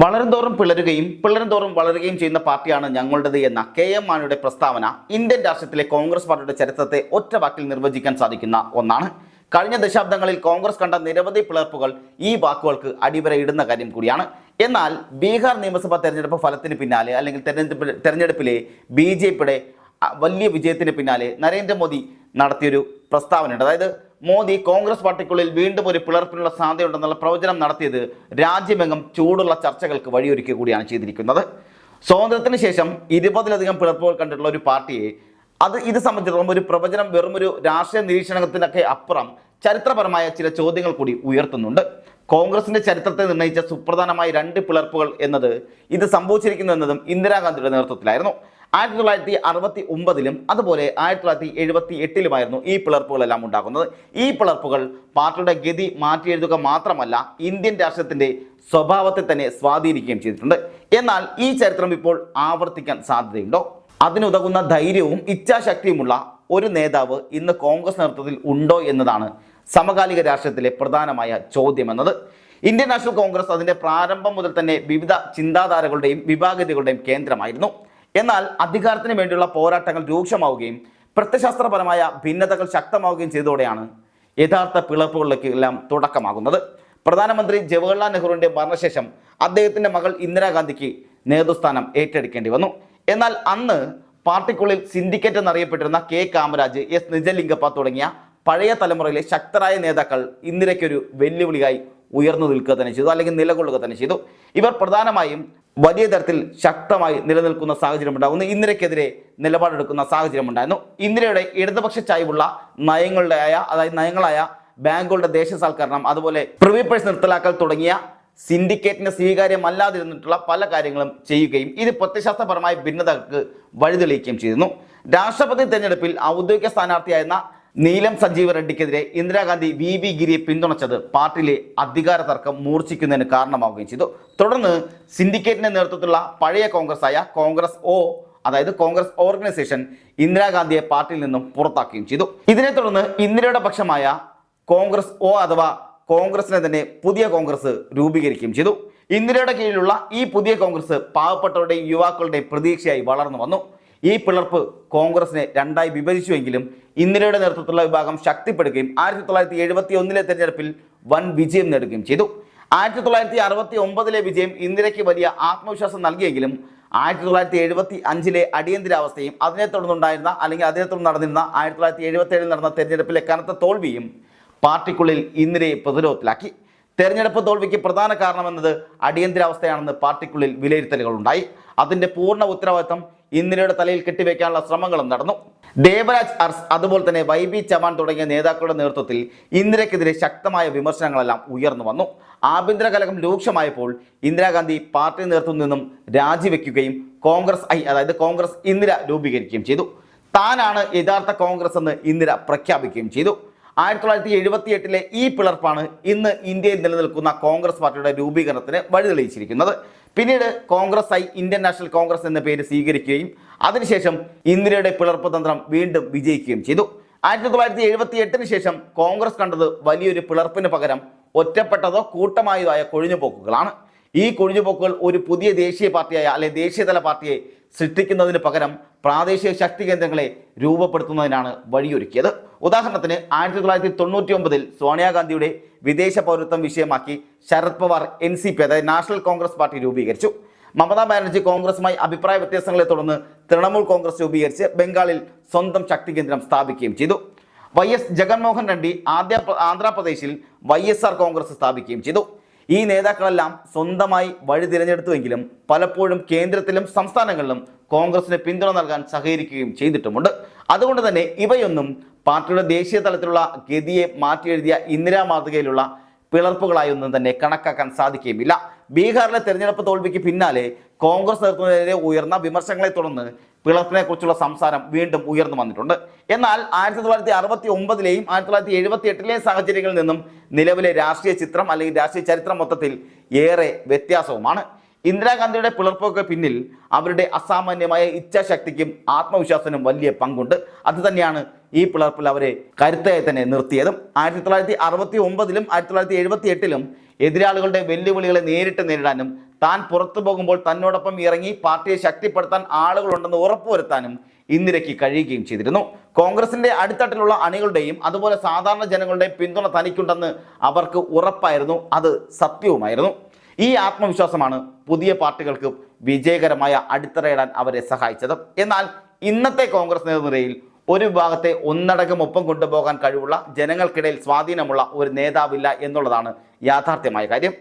വളരും തോറും പിളരുകയും പിളരും തോറും വളരുകയും ചെയ്യുന്ന പാർട്ടിയാണ് ഞങ്ങളുടേത് എന്ന കെ എം മാണിയുടെ പ്രസ്താവന ഇന്ത്യൻ രാഷ്ട്രത്തിലെ കോൺഗ്രസ് പാർട്ടിയുടെ ചരിത്രത്തെ ഒറ്റ വാക്കിൽ നിർവചിക്കാൻ സാധിക്കുന്ന ഒന്നാണ്. കഴിഞ്ഞ ദശാബ്ദങ്ങളിൽ കോൺഗ്രസ് കണ്ട നിരവധി പിളർപ്പുകൾ ഈ വാക്കുകൾക്ക് അടിവരയിടുന്ന കാര്യം കൂടിയാണ്. എന്നാൽ ബീഹാർ നിയമസഭാ തെരഞ്ഞെടുപ്പ് ഫലത്തിന് പിന്നാലെ അല്ലെങ്കിൽ തെരഞ്ഞെടുപ്പ് തെരഞ്ഞെടുപ്പിലെ ബി വലിയ വിജയത്തിന് പിന്നാലെ നരേന്ദ്രമോദി നടത്തിയൊരു പ്രസ്താവനയുണ്ട്. അതായത് മോദി കോൺഗ്രസ് പാർട്ടിക്കുള്ളിൽ വീണ്ടും ഒരു പിളർപ്പിനുള്ള സാധ്യതയുണ്ടെന്നുള്ള പ്രവചനം നടത്തിയത് രാജ്യമെങ്ങും ചൂടുള്ള ചർച്ചകൾക്ക് വഴിയൊരുക്കുക കൂടിയാണ് ചെയ്തിരിക്കുന്നത്. സ്വാതന്ത്ര്യത്തിന് ശേഷം ഇരുപതിലധികം പിളർപ്പുകൾ കണ്ടിട്ടുള്ള ഒരു പാർട്ടിയെ അത് ഇത് സംബന്ധിച്ചിടത്തോളം ഒരു പ്രവചനം വെറും ഒരു രാഷ്ട്രീയ നിരീക്ഷണത്തിനൊക്കെ അപ്പുറം ചരിത്രപരമായ ചില ചോദ്യങ്ങൾ കൂടി ഉയർത്തുന്നുണ്ട്. കോൺഗ്രസിന്റെ ചരിത്രത്തെ നിർണയിച്ച സുപ്രധാനമായ രണ്ട് പിളർപ്പുകൾ എന്നത് ഇത് സംഭവിച്ചിരിക്കുന്നു എന്നതും ഇന്ദിരാഗാന്ധിയുടെ നേതൃത്വത്തിലായിരുന്നു. ആയിരത്തി തൊള്ളായിരത്തി അറുപത്തി ഒമ്പതിലും അതുപോലെ ആയിരത്തി തൊള്ളായിരത്തി എഴുപത്തി എട്ടിലുമായിരുന്നു ഈ പിളർപ്പുകളെല്ലാം ഉണ്ടാകുന്നത്. ഈ പിളർപ്പുകൾ പാർട്ടിയുടെ ഗതി മാറ്റിയെഴുതുക മാത്രമല്ല ഇന്ത്യൻ രാഷ്ട്രത്തിന്റെ സ്വഭാവത്തെ തന്നെ സ്വാധീനിക്കുകയും ചെയ്തിട്ടുണ്ട്. എന്നാൽ ഈ ചരിത്രം ഇപ്പോൾ ആവർത്തിക്കാൻ സാധ്യതയുണ്ടോ? അതിനുതകുന്ന ധൈര്യവും ഇച്ഛാശക്തിയുമുള്ള ഒരു നേതാവ് ഇന്ന് കോൺഗ്രസ് നേതൃത്വത്തിൽ ഉണ്ടോ എന്നതാണ് സമകാലിക രാഷ്ട്രത്തിലെ പ്രധാനമായ ചോദ്യം എന്നത് ഇന്ത്യൻ നാഷണൽ കോൺഗ്രസ് അതിന്റെ പ്രാരംഭം മുതൽ തന്നെ വിവിധ ചിന്താധാരകളുടെയും വിഭാഗതകളുടെയും കേന്ദ്രമായിരുന്നു. എന്നാൽ അധികാരത്തിന് വേണ്ടിയുള്ള പോരാട്ടങ്ങൾ രൂക്ഷമാവുകയും പ്രത്യശാസ്ത്രപരമായ ഭിന്നതകൾ ശക്തമാവുകയും ചെയ്തതോടെയാണ് യഥാർത്ഥ പിളർപ്പുകളിലേക്ക് എല്ലാം തുടക്കമാകുന്നത്. പ്രധാനമന്ത്രി ജവഹർലാൽ നെഹ്റുവിന്റെ മരണശേഷം അദ്ദേഹത്തിന്റെ മകൾ ഇന്ദിരാഗാന്ധിക്ക് നേതൃസ്ഥാനം ഏറ്റെടുക്കേണ്ടി വന്നു. എന്നാൽ അന്ന് പാർട്ടിക്കുള്ളിൽ സിൻഡിക്കേറ്റ് എന്നറിയപ്പെട്ടിരുന്ന കെ കാമരാജ് എസ് നിജലിംഗപ്പ തുടങ്ങിയ പഴയ തലമുറയിലെ ശക്തരായ നേതാക്കൾ ഇന്ദിരയ്ക്കൊരു വെല്ലുവിളിയായി ഉയർന്നു നിൽക്കുക തന്നെ ചെയ്തു അല്ലെങ്കിൽ നിലകൊള്ളുക തന്നെ ചെയ്തു. ഇവർ പ്രധാനമായും വലിയ തരത്തിൽ ശക്തമായി നിലനിൽക്കുന്ന സാഹചര്യം ഉണ്ടാകുന്നു ഇന്ദിരയ്ക്കെതിരെ നിലപാടെടുക്കുന്ന സാഹചര്യം ഉണ്ടായിരുന്നു ഇന്ദിരയുടെ ഇടതുപക്ഷ ചായ്വുള്ള നയങ്ങളുടെ ആയ അതായത് നയങ്ങളായ ബാങ്കുകളുടെ ദേശസാൽക്കരണം അതുപോലെ പ്രിവിപ്പേഴ്സ് നിർത്തലാക്കൽ തുടങ്ങിയ സിൻഡിക്കേറ്റിന് സ്വീകാര്യമല്ലാതിരുന്നിട്ടുള്ള പല കാര്യങ്ങളും ചെയ്യുകയും ഇത് പ്രത്യശാസ്ത്രപരമായ ഭിന്നതകൾക്ക് വഴിതെളിയിക്കുകയും ചെയ്യുന്നു രാഷ്ട്രപതി തെരഞ്ഞെടുപ്പിൽ ഔദ്യോഗിക സ്ഥാനാർത്ഥിയായിരുന്ന നീലം സഞ്ജീവ റെഡ്ഡിക്കെതിരെ ഇന്ദിരാഗാന്ധി വി വി ഗിരിയെ പിന്തുണച്ചത് പാർട്ടിയിലെ അധികാര തർക്കം മൂർച്ഛിക്കുന്നതിന് കാരണമാവുകയും ചെയ്തു. തുടർന്ന് സിൻഡിക്കേറ്റിന്റെ നേതൃത്വത്തിലുള്ള പഴയ കോൺഗ്രസ് ആയ കോൺഗ്രസ് ഒ അതായത് കോൺഗ്രസ് ഓർഗനൈസേഷൻ ഇന്ദിരാഗാന്ധിയെ പാർട്ടിയിൽ നിന്നും പുറത്താക്കുകയും ചെയ്തു. ഇതിനെ തുടർന്ന് ഇന്ദിരയുടെ പക്ഷമായ കോൺഗ്രസ് ഒ അഥവാ കോൺഗ്രസിനെ തന്നെ പുതിയ കോൺഗ്രസ് രൂപീകരിക്കുകയും ചെയ്തു. ഇന്ദിരയുടെ കീഴിലുള്ള ഈ പുതിയ കോൺഗ്രസ് പാവപ്പെട്ടവരുടെയും യുവാക്കളുടെയും പ്രതീക്ഷയായി വളർന്നു വന്നു. ഈ പിളർപ്പ് കോൺഗ്രസിനെ രണ്ടായി വിഭജിച്ചുവെങ്കിലും ഇന്ദിരയുടെ നേതൃത്വത്തിലുള്ള വിഭാഗം ശക്തിപ്പെടുകയും ആയിരത്തി തൊള്ളായിരത്തി എഴുപത്തി ഒന്നിലെ തെരഞ്ഞെടുപ്പിൽ വൻ വിജയം നേടുകയും ചെയ്തു. ആയിരത്തി തൊള്ളായിരത്തി അറുപത്തി ഒമ്പതിലെ വിജയം ഇന്ദിരയ്ക്ക് വലിയ ആത്മവിശ്വാസം നൽകിയെങ്കിലും ആയിരത്തി തൊള്ളായിരത്തി എഴുപത്തി അഞ്ചിലെ അടിയന്തരാവസ്ഥയും അതിനെ തുടർന്നുണ്ടായിരുന്ന അല്ലെങ്കിൽ അതിനെ തുടർന്ന് നടന്നിരുന്ന ആയിരത്തി തൊള്ളായിരത്തി എഴുപത്തി ഏഴിൽ നടന്ന തെരഞ്ഞെടുപ്പിലെ കനത്ത തോൽവിയും പാർട്ടിക്കുള്ളിൽ ഇന്ദിരയെ പ്രതിരോധത്തിലാക്കി. തെരഞ്ഞെടുപ്പ് തോൽവിക്ക് പ്രധാന കാരണമെന്നത് അടിയന്തരാവസ്ഥയാണെന്ന് പാർട്ടിക്കുള്ളിൽ വിലയിരുത്തലുകളുണ്ടായി. അതിന്റെ പൂർണ ഉത്തരവാദിത്തം ഇന്ദിരയുടെ തലയിൽ കെട്ടിവെക്കാനുള്ള ശ്രമങ്ങളും നടന്നു. ദേവരാജ് അർസ് അതുപോലെ തന്നെ വൈ ബി ചവാൻ തുടങ്ങിയ നേതാക്കളുടെ നേതൃത്വത്തിൽ ഇന്ദിരയ്ക്കെതിരെ ശക്തമായ വിമർശനങ്ങളെല്ലാം ഉയർന്നു വന്നു. ആഭ്യന്തര കലകം രൂക്ഷമായപ്പോൾ ഇന്ദിരാഗാന്ധി പാർട്ടി നേതൃത്വം നിന്നും രാജിവെക്കുകയും കോൺഗ്രസ് ഐ അതായത് കോൺഗ്രസ് ഇന്ദിര രൂപീകരിക്കുകയും ചെയ്തു. താനാണ് യഥാർത്ഥ കോൺഗ്രസ് എന്ന് ഇന്ദിര പ്രഖ്യാപിക്കുകയും ചെയ്തു. ആയിരത്തി തൊള്ളായിരത്തി എഴുപത്തി എട്ടിലെ ഈ പിളർപ്പാണ് ഇന്ന് ഇന്ത്യയിൽ നിലനിൽക്കുന്ന കോൺഗ്രസ് പാർട്ടിയുടെ രൂപീകരണത്തിന് വഴിതെളിയിച്ചിരിക്കുന്നത്. പിന്നീട് Congress I Indian National Congress എന്ന പേര് സ്വീകരിക്കുകയും അതിനുശേഷം ഇന്ദിരയുടെ പിളർപ്പ് തന്ത്രം വീണ്ടും വിജയിക്കുകയും ചെയ്തു. ആയിരത്തി തൊള്ളായിരത്തി എഴുപത്തി എട്ടിന് ശേഷം കോൺഗ്രസ് കണ്ടത് വലിയൊരു പിളർപ്പിന് പകരം ഒറ്റപ്പെട്ടതോ കൂട്ടമായതോ ആയ കൊഴിഞ്ഞുപോക്കുകളാണ്. ഈ കൊഴിഞ്ഞുപോക്കുകൾ ഒരു പുതിയ ദേശീയ പാർട്ടിയായ അല്ലെങ്കിൽ ദേശീയതല പാർട്ടിയെ സൃഷ്ടിക്കുന്നതിന് പകരം പ്രാദേശിക ശക്തി കേന്ദ്രങ്ങളെ രൂപപ്പെടുത്തുന്നതിനാണ് വഴിയൊരുക്കിയത്. ഉദാഹരണത്തിന് ആയിരത്തി തൊള്ളായിരത്തി തൊണ്ണൂറ്റി ഒമ്പതിൽ സോണിയാഗാന്ധിയുടെ വിദേശ പൗരത്വം വിഷയമാക്കി Sharad Pawar N C P അതായത് നാഷണൽ കോൺഗ്രസ് പാർട്ടി രൂപീകരിച്ചു. മമതാ ബാനർജി കോൺഗ്രസുമായി അഭിപ്രായ വ്യത്യാസങ്ങളെ തുടർന്ന് തൃണമൂൽ കോൺഗ്രസ് രൂപീകരിച്ച് ബംഗാളിൽ സ്വന്തം ശക്തി കേന്ദ്രം സ്ഥാപിക്കുകയും ചെയ്തു. വൈ എസ് ജഗൻമോഹൻ റെഡ്ഡി ആദ്യ ആന്ധ്രാപ്രദേശിൽ വൈ എസ് ആർ കോൺഗ്രസ് സ്ഥാപിക്കുകയും ചെയ്തു. ഈ നേതാക്കളെല്ലാം സ്വന്തമായി വഴി തിരഞ്ഞെടുത്തുവെങ്കിലും പലപ്പോഴും കേന്ദ്രത്തിലും സംസ്ഥാനങ്ങളിലും കോൺഗ്രസിന് പിന്തുണ നൽകാൻ സഹകരിക്കുകയും ചെയ്തിട്ടുമുണ്ട്. അതുകൊണ്ട് തന്നെ ഇവയൊന്നും പാർട്ടിയുടെ ദേശീയ തലത്തിലുള്ള ഗതിയെ മാറ്റിയെഴുതിയ ഇന്ദിരാ മാതൃകയിലുള്ള പിളർപ്പുകളായി ഒന്നും തന്നെ കണക്കാക്കാൻ സാധിക്കുകയുമില്ല. ബീഹാറിലെ തെരഞ്ഞെടുപ്പ് തോൽവിക്ക് പിന്നാലെ കോൺഗ്രസ് നേതൃത്വത്തിനെതിരെ ഉയർന്ന വിമർശനങ്ങളെ തുടർന്ന് പിളർപ്പിനെ കുറിച്ചുള്ള സംസാരം വീണ്ടും ഉയർന്നു വന്നിട്ടുണ്ട്. എന്നാൽ ആയിരത്തി തൊള്ളായിരത്തി അറുപത്തി ഒമ്പതിലെയും ആയിരത്തി തൊള്ളായിരത്തി എഴുപത്തി എട്ടിലെയും സാഹചര്യങ്ങളിൽ നിന്നും നിലവിലെ രാഷ്ട്രീയ ചിത്രം അല്ലെങ്കിൽ രാഷ്ട്രീയ ചരിത്രം മൊത്തത്തിൽ ഏറെ വ്യത്യാസവുമാണ്. ഇന്ദിരാഗാന്ധിയുടെ പിളർപ്പൊക്കെ പിന്നിൽ അവരുടെ അസാമാന്യമായ ഇച്ഛാശക്തിക്കും ആത്മവിശ്വാസത്തിനും വലിയ പങ്കുണ്ട്. അത് തന്നെയാണ് ഈ പിളർപ്പിൽ അവരെ കരുത്തായി തന്നെ നിർത്തിയതും ആയിരത്തി തൊള്ളായിരത്തി അറുപത്തി ഒമ്പതിലും ആയിരത്തി തൊള്ളായിരത്തി എഴുപത്തി എട്ടിലും എതിരാളികളുടെ വെല്ലുവിളികളെ നേരിട്ട് നേരിടാനും താൻ പുറത്തു പോകുമ്പോൾ തന്നോടൊപ്പം ഇറങ്ങി പാർട്ടിയെ ശക്തിപ്പെടുത്താൻ ആളുകളുണ്ടെന്ന് ഉറപ്പുവരുത്താനും ഇന്ദിരയ്ക്ക് കഴിയുകയും ചെയ്തിരുന്നു. കോൺഗ്രസിന്റെ അടിത്തട്ടിലുള്ള അണികളുടെയും അതുപോലെ സാധാരണ ജനങ്ങളുടെയും പിന്തുണ തനിക്കുണ്ടെന്ന് അവർക്ക് ഉറപ്പായിരുന്നു. അത് സത്യവുമായിരുന്നു. ഈ ആത്മവിശ്വാസമാണ് പുതിയ പാർട്ടികൾക്ക് വിജയകരമായ അടിത്തറയിടാൻ അവരെ സഹായിച്ചത്. എന്നാൽ ഇന്നത്തെ കോൺഗ്രസ് നേതൃനിരയിൽ ഒരു വിഭാഗത്തെ ഒന്നടങ്കം ഒപ്പം കൊണ്ടുപോകാൻ കഴിവുള്ള ജനങ്ങൾക്കിടയിൽ സ്വാധീനമുള്ള ഒരു നേതാവില്ല എന്നുള്ളതാണ് യാഥാർത്ഥ്യമായ കാര്യം.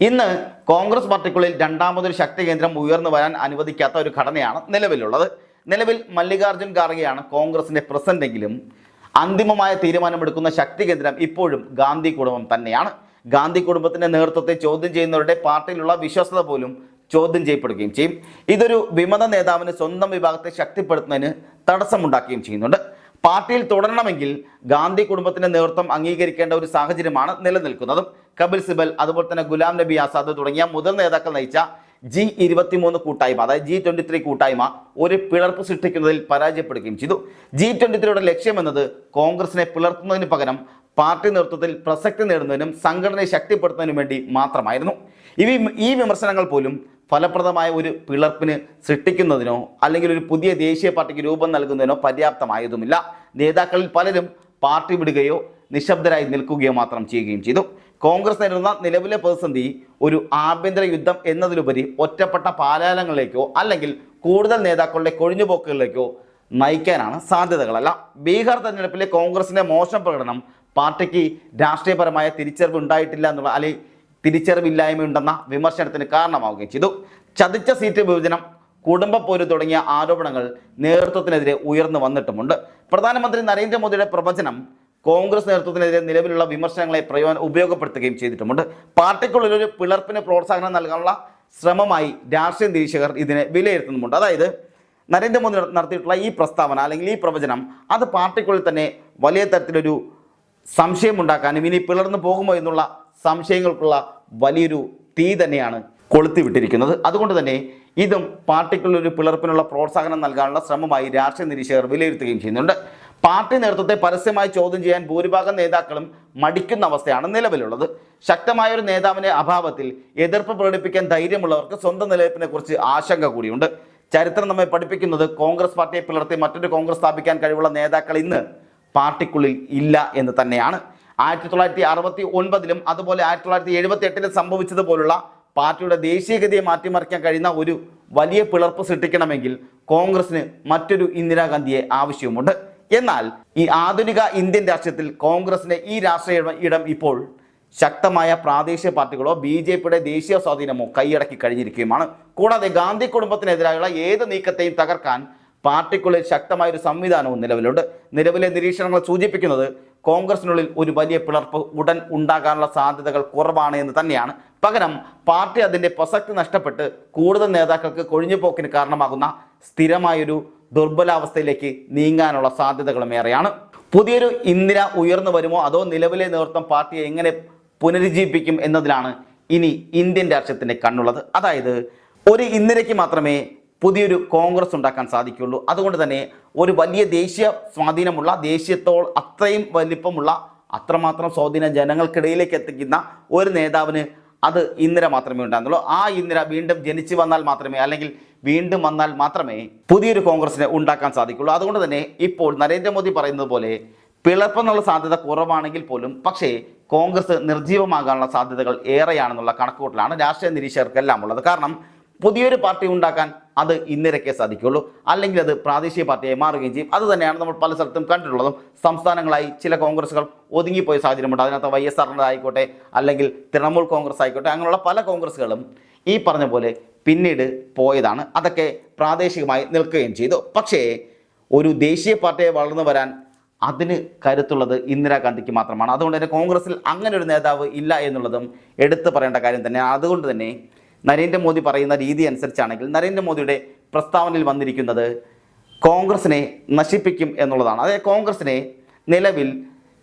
ഇന്ന് കോൺഗ്രസ് പാർട്ടിക്കുള്ളിൽ രണ്ടാമതൊരു ശക്തി കേന്ദ്രം ഉയർന്നു വരാൻ അനുവദിക്കാത്ത ഒരു ഘടനയാണ് നിലവിലുള്ളത്. നിലവിൽ മല്ലികാർജുൻ ഖാർഗെയാണ് കോൺഗ്രസിന്റെ പ്രസിഡന്റ് എങ്കിലും അന്തിമമായ തീരുമാനമെടുക്കുന്ന ശക്തി കേന്ദ്രം ഇപ്പോഴും ഗാന്ധി കുടുംബം തന്നെയാണ്. ഗാന്ധി കുടുംബത്തിന്റെ നേതൃത്വത്തെ ചോദ്യം ചെയ്യുന്നവരുടെ പാർട്ടിയിലുള്ള വിശ്വസത പോലും ചോദ്യം ചെയ്യപ്പെടുകയും ചെയ്യും. ഇതൊരു വിമത നേതാവിന് സ്വന്തം വിഭാഗത്തെ ശക്തിപ്പെടുത്തുന്നതിന് തടസ്സമുണ്ടാക്കുകയും ചെയ്യുന്നുണ്ട്. പാർട്ടിയിൽ തുടരണമെങ്കിൽ ഗാന്ധി കുടുംബത്തിന്റെ നേതൃത്വം അംഗീകരിക്കേണ്ട ഒരു സാഹചര്യമാണ് നിലനിൽക്കുന്നതും. കപിൽ സിബൽ അതുപോലെ തന്നെ ഗുലാം നബി ആസാദ് തുടങ്ങിയ മുതൽ നേതാക്കൾ നയിച്ച ജി ഇരുപത്തിമൂന്ന് കൂട്ടായ്മ അതായത് ജി ട്വന്റി ത്രീ കൂട്ടായ്മ ഒരു പിളർപ്പ് സൃഷ്ടിക്കുന്നതിൽ പരാജയപ്പെടുകയും ചെയ്തു. ജി ട്വന്റി ത്രീയുടെ ലക്ഷ്യമെന്നത് കോൺഗ്രസിനെ പിളർത്തുന്നതിന് പകരം പാർട്ടി നേതൃത്വത്തിൽ പ്രസക്തി നേടുന്നതിനും സംഘടനയെ ശക്തിപ്പെടുത്തുന്നതിനും വേണ്ടി മാത്രമായിരുന്നു. ഇവ ഈ വിമർശനങ്ങൾ പോലും ഫലപ്രദമായ ഒരു പിളർപ്പിന് സൃഷ്ടിക്കുന്നതിനോ അല്ലെങ്കിൽ ഒരു പുതിയ ദേശീയ പാർട്ടിക്ക് രൂപം നൽകുന്നതിനോ പര്യാപ്തമായതുമില്ല. നേതാക്കളിൽ പലരും പാർട്ടി വിടുകയോ നിശബ്ദരായി നിൽക്കുകയോ മാത്രം ചെയ്യുകയും ചെയ്തു. കോൺഗ്രസ് നേരിടുന്ന നിലവിലെ പ്രതിസന്ധി ഒരു ആഭ്യന്തര യുദ്ധം എന്നതിലുപരി ഒറ്റപ്പെട്ട പാലാലങ്ങളിലേക്കോ അല്ലെങ്കിൽ കൂടുതൽ നേതാക്കളുടെ കൊഴിഞ്ഞുപോക്കുകളിലേക്കോ നയിക്കാനാണ് സാധ്യതകളല്ല. ബീഹാർ തെരഞ്ഞെടുപ്പിലെ കോൺഗ്രസിന്റെ മോശം പ്രകടനം പാർട്ടിക്ക് രാഷ്ട്രീയപരമായ തിരിച്ചറിവ് ഉണ്ടായിട്ടില്ല എന്നുള്ള അല്ലെങ്കിൽ തിരിച്ചറിവില്ലായ്മയുണ്ടെന്ന വിമർശനത്തിന് കാരണമാവുകയും ചെയ്തു. ചതിച്ച സീറ്റ് വിഭജനം കുടുംബ പോര് തുടങ്ങിയ ആരോപണങ്ങൾ നേതൃത്വത്തിനെതിരെ ഉയർന്നു വന്നിട്ടുമുണ്ട്. പ്രധാനമന്ത്രി നരേന്ദ്രമോദിയുടെ പ്രവചനം കോൺഗ്രസ് നേതൃത്വത്തിനെതിരെ നിലവിലുള്ള വിമർശനങ്ങളെ പ്രയോജന ഉപയോഗപ്പെടുത്തുകയും ചെയ്തിട്ടുമുണ്ട്. പാർട്ടിക്കുള്ളിൽ ഒരു പിളർപ്പിന് പ്രോത്സാഹനം നൽകാനുള്ള ശ്രമമായി രാഷ്ട്രീയ നിരീക്ഷകർ ഇതിനെ വിലയിരുത്തുന്നുമുണ്ട്. അതായത് നരേന്ദ്രമോദി നടത്തിയിട്ടുള്ള ഈ പ്രസ്താവന അല്ലെങ്കിൽ ഈ പ്രവചനം അത് പാർട്ടിക്കുള്ളിൽ തന്നെ വലിയ തരത്തിലൊരു സംശയമുണ്ടാക്കാനും ഇനി പിളർന്നു പോകുമോ എന്നുള്ള സംശയങ്ങൾക്കുള്ള വലിയൊരു തീ തന്നെയാണ് കൊളുത്തിവിട്ടിരിക്കുന്നത്. അതുകൊണ്ട് തന്നെ ഇതും പാർട്ടിക്കുള്ള ഒരു പിളർപ്പിനുള്ള പ്രോത്സാഹനം നൽകാനുള്ള ശ്രമമായി രാഷ്ട്രീയ നിരീക്ഷകർ വിലയിരുത്തുകയും ചെയ്യുന്നുണ്ട്. പാർട്ടി നേതൃത്വത്തെ പരസ്യമായി ചോദ്യം ചെയ്യാൻ ഭൂരിഭാഗം നേതാക്കളും മടിക്കുന്ന അവസ്ഥയാണ് നിലവിലുള്ളത്. ശക്തമായ ഒരു നേതാവിന്റെ അഭാവത്തിൽ എതിർപ്പ് പ്രകടിപ്പിക്കാൻ ധൈര്യമുള്ളവർക്ക് സ്വന്തം നിലനിൽപ്പിനെ കുറിച്ച് ആശങ്ക കൂടിയുണ്ട്. ചരിത്രം നമ്മെ പഠിപ്പിക്കുന്നത് കോൺഗ്രസ് പാർട്ടിയെ പിളർത്തി മറ്റൊരു കോൺഗ്രസ് സ്ഥാപിക്കാൻ കഴിവുള്ള നേതാക്കൾ ഇന്ന് പാർട്ടിക്കുള്ളിൽ ഇല്ല എന്ന് തന്നെയാണ്. ആയിരത്തി തൊള്ളായിരത്തി അറുപത്തി ഒൻപതിലും അതുപോലെ ആയിരത്തി തൊള്ളായിരത്തി എഴുപത്തി എട്ടിലും സംഭവിച്ചതുപോലുള്ള പാർട്ടിയുടെ ദേശീയഗതിയെ മാറ്റിമറിക്കാൻ കഴിയുന്ന ഒരു വലിയ പിളർപ്പ് സൃഷ്ടിക്കണമെങ്കിൽ കോൺഗ്രസിന് മറ്റൊരു ഇന്ദിരാഗാന്ധിയെ ആവശ്യവുമുണ്ട്. എന്നാൽ ഈ ആധുനിക ഇന്ത്യൻ രാഷ്ട്രീയത്തിൽ കോൺഗ്രസിന്റെ ഈ രാഷ്ട്രീയ ഇടം ഇപ്പോൾ ശക്തമായ പ്രാദേശിക പാർട്ടികളോ ബി ജെ പിയുടെ ദേശീയ സ്വാധീനമോ കൈയടക്കി കഴിഞ്ഞിരിക്കുകയുമാണ്. കൂടാതെ ഗാന്ധി കുടുംബത്തിനെതിരായുള്ള ഏത് നീക്കത്തെയും തകർക്കാൻ പാർട്ടിക്കുള്ളിൽ ശക്തമായ ഒരു സംവിധാനവും നിലവിലുണ്ട്. നിലവിലെ നിരീക്ഷണങ്ങൾ സൂചിപ്പിക്കുന്നത് കോൺഗ്രസിനുള്ളിൽ ഒരു വലിയ പിളർപ്പ് ഉടൻ ഉണ്ടാകാനുള്ള സാധ്യതകൾ കുറവാണ് എന്ന് തന്നെയാണ്. പകരം പാർട്ടി അതിന്റെ പ്രസക്തി നഷ്ടപ്പെട്ട് കൂടുതൽ നേതാക്കൾക്ക് കൊഴിഞ്ഞുപോക്കിന് കാരണമാകുന്ന സ്ഥിരമായൊരു ദുർബലാവസ്ഥയിലേക്ക് നീങ്ങാനുള്ള സാധ്യതകളും ഏറെയാണ്. പുതിയൊരു ഇന്ദിര ഉയർന്നു വരുമോ? അതോ നിലവിലെ നേതൃത്വം പാർട്ടിയെ എങ്ങനെ പുനരുജ്ജീവിപ്പിക്കും എന്നതിലാണ് ഇനി ഇന്ത്യൻ രാഷ്ട്രീയത്തിന്റെ കണ്ണുള്ളത്. അതായത് ഒരു ഇന്ദിരയ്ക്ക് മാത്രമേ പുതിയൊരു കോൺഗ്രസ് ഉണ്ടാക്കാൻ സാധിക്കുകയുള്ളൂ അതുകൊണ്ട് തന്നെ ഒരു വലിയ ദേശീയ സ്വാധീനമുള്ള ദേശീയത്തോൾ അത്രയും വലിപ്പമുള്ള അത്രമാത്രം സ്വാധീനം ജനങ്ങൾക്കിടയിലേക്ക് എത്തിക്കുന്ന ഒരു നേതാവിന് അത് ഇന്ദിര മാത്രമേ ഉണ്ടാകുന്നുള്ളൂ ആ ഇന്ദിര വീണ്ടും ജനിച്ചു വന്നാൽ മാത്രമേ അല്ലെങ്കിൽ വീണ്ടും വന്നാൽ മാത്രമേ പുതിയൊരു കോൺഗ്രസിനെ ഉണ്ടാക്കാൻ സാധിക്കുള്ളൂ. അതുകൊണ്ട് തന്നെ ഇപ്പോൾ നരേന്ദ്രമോദി പറയുന്നത് പോലെ പിളർപ്പെന്നുള്ള സാധ്യത കുറവാണെങ്കിൽ പോലും പക്ഷേ കോൺഗ്രസ് നിർജീവമാകാനുള്ള സാധ്യതകൾ ഏറെയാണെന്നുള്ള കണക്കുകൂട്ടലാണ് രാഷ്ട്രീയ നിരീക്ഷകർക്കെല്ലാം ഉള്ളത്. കാരണം പുതിയൊരു പാർട്ടി ഉണ്ടാക്കാൻ അത് ഇന്നരക്കേ സാധിക്കുകയുള്ളൂ. അല്ലെങ്കിൽ അത് പ്രാദേശിക പാർട്ടിയായി മാറുകയും ചെയ്യും. അത് തന്നെയാണ് നമ്മൾ പല സ്ഥലത്തും കണ്ടിട്ടുള്ളതും. സംസ്ഥാനങ്ങളായി ചില കോൺഗ്രസുകൾ ഒതുങ്ങിപ്പോയ സാഹചര്യമുണ്ട്. അതിനകത്ത് വൈ എസ് ആറിന്റെ ആയിക്കോട്ടെ അല്ലെങ്കിൽ തൃണമൂൽ കോൺഗ്രസ് ആയിക്കോട്ടെ അങ്ങനെയുള്ള പല കോൺഗ്രസുകളും ഈ പറഞ്ഞ പോലെ പിന്നീട് പോയതാണ്. അതൊക്കെ പ്രാദേശികമായി നിൽക്കുകയും ചെയ്തു. പക്ഷേ ഒരു ദേശീയ പാർട്ടിയെ വളർന്നു വരാൻ അതിന് കരുത്തുള്ളത് ഇന്ദിരാഗാന്ധിക്ക് മാത്രമാണ്. അതുകൊണ്ട് തന്നെ കോൺഗ്രസിൽ അങ്ങനെ ഒരു നേതാവ് ഇല്ല എന്നുള്ളതും എടുത്തു പറയേണ്ട കാര്യം തന്നെയാണ്. അതുകൊണ്ട് തന്നെ നരേന്ദ്രമോദി പറയുന്ന രീതി അനുസരിച്ചാണെങ്കിൽ നരേന്ദ്രമോദിയുടെ പ്രസ്താവനയിൽ വന്നിരിക്കുന്നത് കോൺഗ്രസിനെ നശിപ്പിക്കും എന്നുള്ളതാണ്. അതായത് കോൺഗ്രസിനെ നിലവിൽ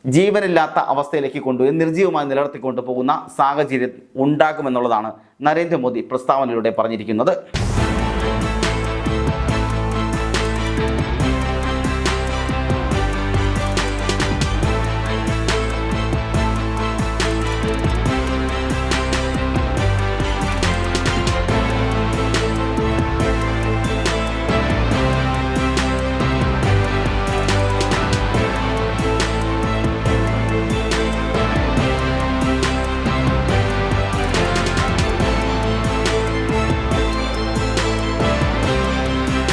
ജീവനില്ലാത്ത അവസ്ഥയിലേക്ക് കൊണ്ടുപോയി നിർജീവമായി നിലനിർത്തിക്കൊണ്ടു പോകുന്ന സാഹചര്യം ഉണ്ടാകുമെന്നുള്ളതാണ് നരേന്ദ്രമോദി പ്രസ്താവനയിലൂടെ പറഞ്ഞിരിക്കുന്നത്.